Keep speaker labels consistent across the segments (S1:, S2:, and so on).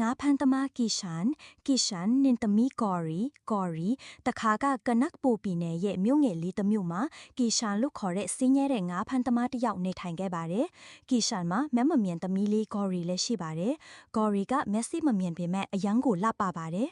S1: ငါဖန်သမားကီရှန်ကီရှန်နင်တမီကော်ရီကော်ရီတခါကကနက်ပူပီနယ်ရဲ့မြို့ငယ်လေးတစ်မြို့မှာကီရှန်လို့ခေါ်တဲ့စင်းရဲတဲ့ငါဖန်သမားတစ်ယောက်နေထိုင်ခဲ့ပါတယ်ကီရှန်မှာမက်မမြင်သမီးလေးကော်ရီလည်းရှိပါတယ်ကော်ရီကမက်ဆီမမြင်ပေမဲ့အယမ်းကိုလှပပါတယ်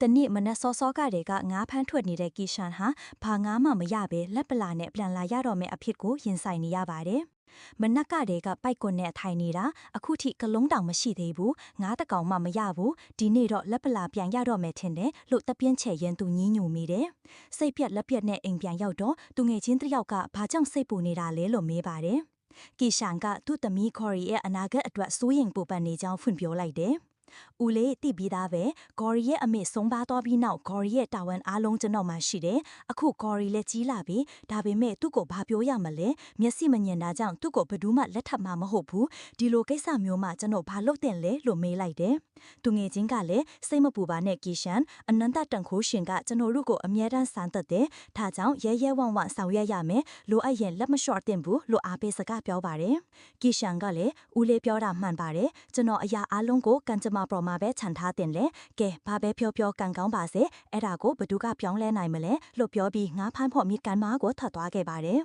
S1: တနေ့မနက်စောစောကတည်းကငါးဖမ်းထွက်နေတဲ့ကီရှန်ဟာဘာငါးမှမရပဲလက်ပလာနဲ့ပြန်လာရတော့မယ့်အဖြစ်ကိုရင်ဆိုင်နေရပါတယ်။ မနက်ကတည်းကပိုက်ကွန်နဲ့ထိုင်နေတာအခုထိကလုံးတောင်မရှိသေးဘူး။ငါးတကောင်မှမရဘူး။ဒီနေ့တော့လက်ပလာပြန်ရတော့မယ်ထင်တယ်လို့တပြင်းချေရင်သူညင်းညူမိတယ်။စိတ်ပြက်လက်ပြက်နဲ့အိမ်ပြန်ရောက်တော့သူငယ်ချင်းတစ်ယောက်ကဘာကြောင့်စိတ်ပူနေတာလဲလို့မေးပါတယ်။ကီရှန်ကသူ့သမီးခေါ်ရီရဲ့အနာဂတ်အတွက်စိုးရိမ်ပူပန်နေကြောင်းဖွင့်ပြောလိုက်တယ်။ ဦးလေးတိပြီးသားပဲဂေါ်ရီရဲ့အမေဆုံးပါသွားပြီးနောက်ဂေါ်ရီရဲ့တာဝန်အားလုံးကျွန်တော်မှရှိတယ်အခုဂေါ်ရီလည်းကြီးလာပြီဒါပေမဲ့သူ့ကိုဘာပြောရမလဲမျက်စိမမြင်တာကြောင့်သူ့ကိုဘယ်သူမှလက်ထပ်မှာမဟုတ်ဘူးဒီလိုကိစ္စမျိုးမှကျွန်တော်ဘာလုပ်တင်လဲလို့မေးလိုက်တယ်သူငယ်ချင်းကလည်းစိတ်မပူပါနဲ့ကီရှန်အနန္တတန်ခိုးရှင်ကကျွန်တော်တို့ကိုအမြဲတမ်းစမ်းသက်တယ်ဒါကြောင့်ရဲရဲဝံ့ဝံ့ဆောင်ရွက်ရမယ်လိုအပ်ရင်လက်မလျှော့တင်ဘူးလို့အားပေးစကားပြောပါတယ်ကီရှန်ကလည်းဦးလေးပြောတာမှန်ပါတယ်ကျွန်တော်အရာအလုံးကိုကန်ကြမပရော်မှာပဲခြံထားတင်လေကဲဘာပဲပြောပြောကန်ကောင်းပါစေအဲ့ဒါကိုဘသူကပြောင်းလဲနိုင်မလဲလို့ပြောပြီးငါဖမ်းဖို့မိကန်မားကိုထပ်သွားခဲ့ပါတယ်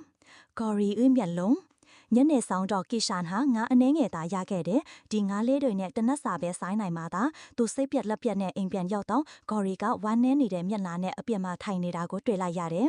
S1: ကော်ရီဥမျက်လုံး ညနေဆောင်တော့ကီရှန်ဟာငါအနှဲငယ်သားရခဲ့တယ်ဒီငါလေးတွေနဲ့တနက်စာပဲဆိုင်းနိုင်မှာသာသူစိတ်ပြက်လက်ပြက်နဲ့အိမ်ပြန်ရောက်တော့ဂေါ်ရီကဝမ်းနည်းနေတဲ့မျက်နှာနဲ့အပြစ်မှာထိုင်နေတာကိုတွေ့လိုက်ရတယ်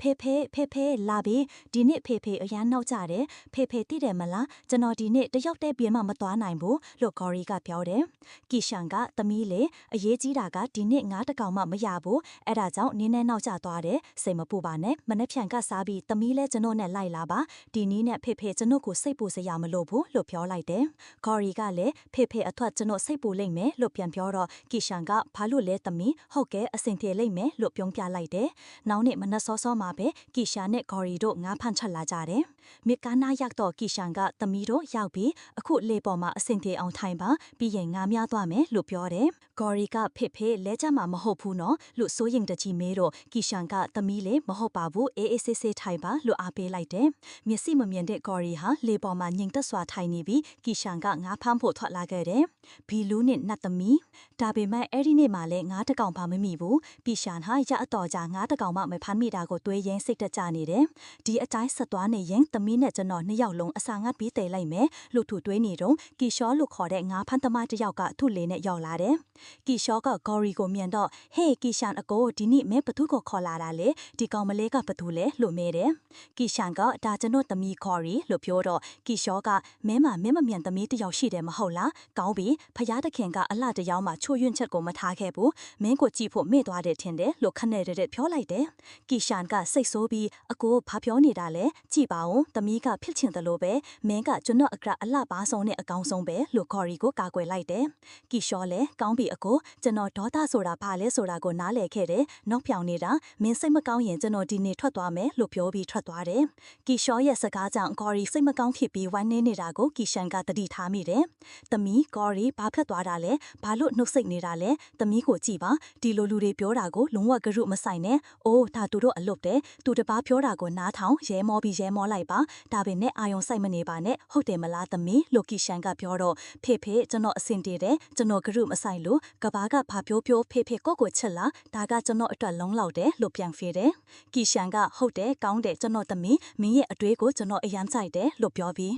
S1: ဖေဖေဖေဖေလာပြီဒီနေ့ဖေဖေအရန်နောက်ကြတယ်ဖေဖေသိတယ်မလားကျွန်တော်ဒီနေ့တယောက်တည်းပြင်းမှမသွားနိုင်ဘူးလို့ဂေါ်ရီကပြောတယ်ကီရှန်ကသမီးလေအရေးကြီးတာကဒီနေ့ငါတကောင်မှမရဘူးအဲ့ဒါကြောင့်နင်းနဲ့နောက်ကျသွားတယ်စိတ်မပူပါနဲ့မနေ့ဖြန်ကစားပြီးသမီးလဲကျွန်တော်နဲ့လိုက်လာပါဒီနည်းနဲ့ဖေဖေကျွန်တော်ကိုစိတ်ပူစရာမလိုဘူးလို့ပြောလိုက်တယ်။ဂေါ်ရီကလည်းဖေဖေအထွက်ကျွန်တော်စိတ်ပူလိမ့်မယ်လို့ပြန်ပြောတော့ကီရှန်ကဘာလို့လဲသမီးဟုတ်ကဲအဆင်ပြေလိမ့်မယ်လို့ပြောပြလိုက်တယ်။နောက်နေ့မနက်စောစောမှာပဲကီရှန်နဲ့ဂေါ်ရီတို့ငါးဖန့်ချက်လာကြတယ်။မိကာနာရောက်တော့ကီရှန်ကသမီးတို့ရောက်ပြီးအခုလေပေါ်မှာအဆင်ပြေအောင်ထိုင်ပါပြီးရင်ငါများသွားမယ်လို့ပြောတယ်။ ဂေါ်ရီကဖေဖေလဲချမှာမဟုတ်ဘူးနော်လို့စိုးရင်တကြီးမေးတော့ကီရှန်ကသမီးလေမဟုတ်ပါဘူးအေးအေးဆေးဆေးထိုင်ပါလို့အားပေးလိုက်တယ်။မျက်စိမမြင်တဲ့ဂေါ်ရီဟာလေပေါ်မှာငိမ်သက်စွာထိုင်နေပြီးကီရှန်ကငါးဖမ်းဖို့ထွက်လာခဲ့တယ်။ဘီလူးနဲ့နတ်သမီးဒါပေမဲ့အဲ့ဒီနေ့မှလည်းငါးတကောင်ပါမမိဘူး။ပီရှန်ဟာရအတော်ကြာငါးတကောင်မှမဖမ်းမိတာကိုတွေးရင်းစိတ်တကြနေတယ်။ဒီအတိုင်းဆက်သွားနေရင်သမီးနဲ့ကျွန်တော်နှစ်ယောက်လုံးအစာငတ်ပြီးတည်လိုက်မယ်လို့သူတွေးနေတော့ကီရှောလို့ခေါ်တဲ့ငါးဖမ်းသမားတစ်ယောက်ကသူ့လေနဲ့ရောက်လာတယ်။ကီရှောကဂေါ်ရီကိုမြင်တော့ဟေးကီရှန်အကိုဒီနေ့မင်းဘသူကိုခေါ်လာတာလေဒီကောင်မလေးကဘသူလဲလို့မေးတယ်။ကီရှန်ကဒါကျွန်တော်သမီးခေါ်ရီလို့ပြောတော့ကီရှောကမင်းမမင်းမမြန်သမီးတယောက်ရှိတယ်မဟုတ်လားကောင်းပြီဖယားတခင်ကအလှတယောက်မှချိုယွန့်ချက်ကိုမထားခဲ့ဘူးမင်းကိုကြည့်ဖို့မေ့သွားတယ်ထင်တယ်လို့ခနဲ့တဲ့ပြောလိုက်တယ်ကီရှန်ကစိတ်ဆိုးပြီးအကိုဘာပြောနေတာလဲကြည့်ပါဦးသမီးကဖြစ်ချင်တယ်လို့ပဲမင်းကကျွန်တော်အကရအလှပါဆုံးနဲ့အကောင်းဆုံးပဲလို့ခေါ်ရီကိုကာကွယ်လိုက်တယ်ကီရှောလည်းကောင်းပြီအကိုကျွန်တော်ဒေါသဆိုတာဘာလဲဆိုတာကိုနားလည်ခဲ့တယ်နောက်ပြောင်နေတာမင်းစိတ်မကောင်းရင်ကျွန်တော်ဒီနေ့ထွက်သွားမယ်လို့ပြောပြီးထွက်သွားတယ်ကီရှောရဲ့စကားကြောင့်ခေါ်ရီစိတ်မကောင်းဖြစ်ပြီးဝမ်းနည်းနေတာကိုကီရှန်ကတတိထားမိတယ်။သမီးကော်ရီဘာဖက်သွားတာလဲဘာလို့နှုတ်ဆက်နေတာလဲသမီးကိုကြည့်ပါဒီလိုလူတွေပြောတာကိုလုံးဝကရုမဆိုင်နဲ့။အိုးဒါသူတို့အလွတ်တယ်သူတပားပြောတာကိုနားထောင်ရဲမောပြီးရဲမောလိုက်ပါဒါပေမဲ့အာယုံစိုက်မနေပါနဲ့ဟုတ်တယ်မလားသမီးလိုကီရှန်ကပြောတော့ဖေဖေကျွန်တော်အဆင်ပြေတယ်ကျွန်တော်ကရုမဆိုင်လို့ကဘာကဘာပြောပြောဖေဖေကိုကိုချက်လာဒါကကျွန်တော်အတွက်လုံးလောက်တယ်လို့ပြန်ဖေးတယ်ကီရှန်ကဟုတ်တယ်ကောင်းတယ်ကျွန်တော်သမီးမင်းရဲ့အတွေးကိုကျွန်တော်အယမ်းကြိုက်တယ်လို့ပြောပြီး